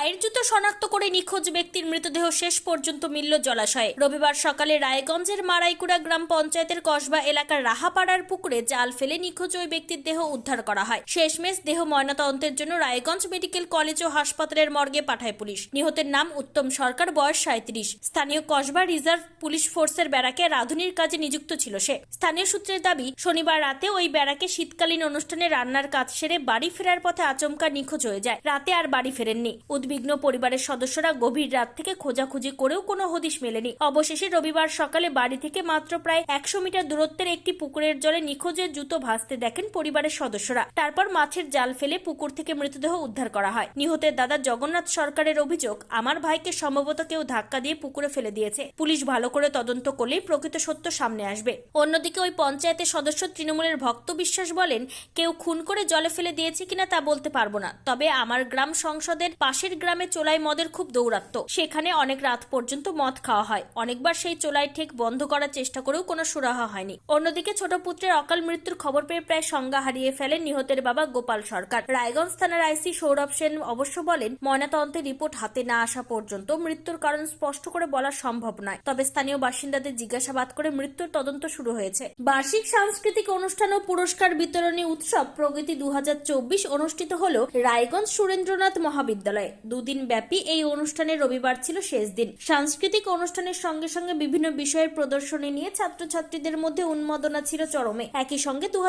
পায়ের জুতো শনাক্ত করে নিখোঁজ ব্যক্তির মৃতদেহ শেষ পর্যন্ত মিলল জলাশয়ে। রবিবার সকালে রায়গঞ্জের মারাইকুড়া গ্রাম পঞ্চায়েতের কসবা এলাকার রাহাপাড়ার পুকুরে জাল ফেলে নিখোঁজ ওই ব্যক্তির দেহ উদ্ধার করা হয়। শেষমেশ দেহ ময়নাতদন্তের জন্য রায়গঞ্জ মেডিকেল কলেজ ও হাসপাতালের মর্গে পাঠায় পুলিশ। নিহতের নাম উত্তম সরকার, বয়স সাঁত্রিশ স্থানীয় কসবা রিজার্ভ পুলিশ ফোর্সের ব্যারাকে রাঁধুনির কাজে নিযুক্ত ছিল সে। স্থানীয় সূত্রের দাবি, শনিবার রাতে ওই ব্যারাকে শীতকালীন অনুষ্ঠানে রান্নার কাজ সেরে বাড়ি ফেরার পথে আচমকা নিখোঁজ হয়ে যায়। রাতে আর বাড়ি ফেরেননি। উদ্বিগ্ন পরিবারের সদস্যরা গভীর রাত থেকে খোঁজাখুঁজি করেও কোনো হদিশ মেলেনি। অবশেষে রবিবার সকালে বাড়ি থেকে মাত্র প্রায় একশো মিটার দূরত্বের একটি পুকুরের জলে নিখোঁজের জুতো ভাসতে দেখেন পরিবারের সদস্যরা। তারপর মাছের জাল ফেলে পুকুর থেকে মৃতদেহ উদ্ধার করা হয়। নিহতের দাদা জগন্নাথ সরকারের অভিযোগ, আমার ভাইকে সম্ভবত কেউ ধাক্কা দিয়ে পুকুরে ফেলে দিয়েছে। পুলিশ ভালো করে তদন্ত করলেই প্রকৃত সত্য সামনে আসবে। অন্যদিকে ওই পঞ্চায়েতের সদস্য তৃণমূলের ভক্ত বিশ্বাস বলেন, কেউ খুন করে জলে ফেলে দিয়েছে কিনা তা বলতে পারব না। তবে আমার গ্রাম সংসদের পাশের গ্রামে চোলাই মদের খুব দৌরাত্ম সেখানে অনেক রাত পর্যন্ত মদ খাওয়া হয়। অনেকবার সেই চোলাই ঠিক বন্ধ করার চেষ্টা করেও কোনো সুরাহা হয়নি। অন্যদিকে ছোট পুত্রের অকাল মৃত্যুর খবর পেয়ে প্রায় সংজ্ঞা হারিয়ে ফেলেন নিহতের বাবা গোপাল সরকার। রায়গঞ্জ থানার আইসি সৌরভ সেন অবশ্য বলেন, ময়নাতদন্তের রিপোর্ট হাতে না আসা পর্যন্ত মৃত্যুর কারণ স্পষ্ট করে বলা সম্ভব নয়। তবে স্থানীয় বাসিন্দাদের জিজ্ঞাসাবাদ করে মৃত্যুর তদন্ত শুরু হয়েছে। বার্ষিক সাংস্কৃতিক অনুষ্ঠান ও পুরস্কার বিতরণী উৎসব প্রগতি দু হাজার চব্বিশ অনুষ্ঠিত হল রায়গঞ্জ সুরেন্দ্রনাথ মহাবিদ্যালয়ে। দুদিন ব্যাপী এই অনুষ্ঠানের রবিবার ছিল শেষ দিন। সাংস্কৃতিক অনুষ্ঠানের সঙ্গে সঙ্গে বিভিন্ন বিষয়ের প্রদর্শনী নিয়ে ছাত্রছাত্রীদের মধ্যে উন্মাদনা ছিল চরমে। একই সঙ্গে দু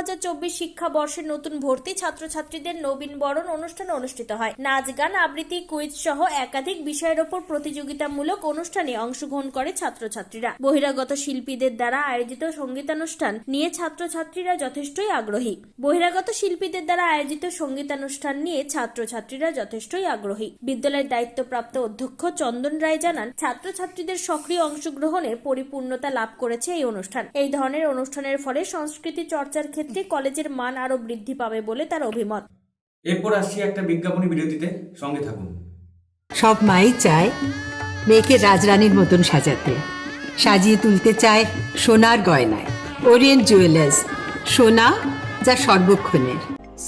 শিক্ষাবর্ষের নতুন ভর্তি ছাত্রছাত্রীদের নবীন বরণ অনুষ্ঠান অনুষ্ঠিত হয়। নাচ, গান, আবৃত্তি, কুইজ সহ একাধিক বিষয়ের ওপর প্রতিযোগিতামূলক অনুষ্ঠানে অংশগ্রহণ করে ছাত্রছাত্রীরা। বহিরাগত শিল্পীদের দ্বারা আয়োজিত সঙ্গীতানুষ্ঠান নিয়ে ছাত্রছাত্রীরা যথেষ্টই আগ্রহী। বহিরাগত শিল্পীদের দ্বারা আয়োজিত সঙ্গীতানুষ্ঠান নিয়ে ছাত্রছাত্রীরা যথেষ্টই আগ্রহী। বিদ্যালয়ের দায়িত্বপ্রাপ্ত অধ্যক্ষ চন্দন রায় জানান ছাত্রছাত্রীদের সক্রিয় অংশগ্রহণে পরিপূর্ণতা লাভ করেছে এই অনুষ্ঠান। এই ধরনের অনুষ্ঠানের ফলে সংস্কৃতি চর্চার ক্ষেত্রে কলেজের মান আরও বৃদ্ধি পাবে বলে তার অভিমত। এরপর আসছি একটা বিজ্ঞাপনী বিরতিতে সঙ্গে থাকুন। সব মাই চায় মেয়েকে রাজরানীর মতন সাজাতে। সাজিয়ে তুলতে চায় সোনার গয়নায়। ওরিয়েন্ট জুয়েলার্স সোনা যা সর্বক্ষণের।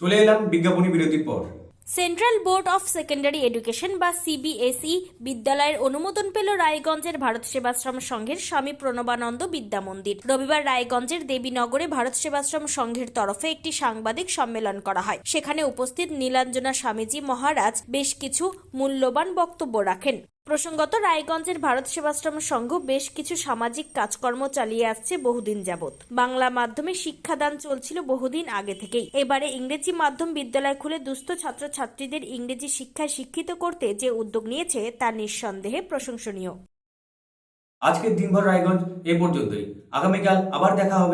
চলে এলাম বিজ্ঞাপনী বিরতির পর। Central board of secondary education বা সিবিএসই বিদ্যালয়ের অনুমোদন পেল রায়গঞ্জের ভারত সেবাশ্রম সংঘের স্বামী প্রণবানন্দ বিদ্যা মন্দির রবিবার রায়গঞ্জের দেবীনগরে ভারত সেবাশ্রম সংঘের তরফে একটি সাংবাদিক সম্মেলন করা হয়। সেখানে উপস্থিত নীলাঞ্জনা স্বামীজি মহারাজ বেশ কিছু মূল্যবান বক্তব্য রাখেন। প্রসঙ্গত, রায়গঞ্জের ভারত সেবাশ্রম সংঘ বেশ কিছু সামাজিক কাজকর্ম চালিয়ে আসছে বহুদিন যাবৎ। বাংলা মাধ্যমে শিক্ষাদান চলছিল বহুদিন আগে থেকেই। এবারে ইংরেজি মাধ্যম বিদ্যালয় খুলে দুস্থ ছাত্রছাত্রীদের ইংরেজি শিক্ষায় শিক্ষিত করতে যে উদ্যোগ নিয়েছে, তা নিঃসন্দেহে প্রশংসনীয়। আজকের দিনভর রায়গঞ্জ এ পর্যন্তই। আগামীকাল আবার দেখা হবে।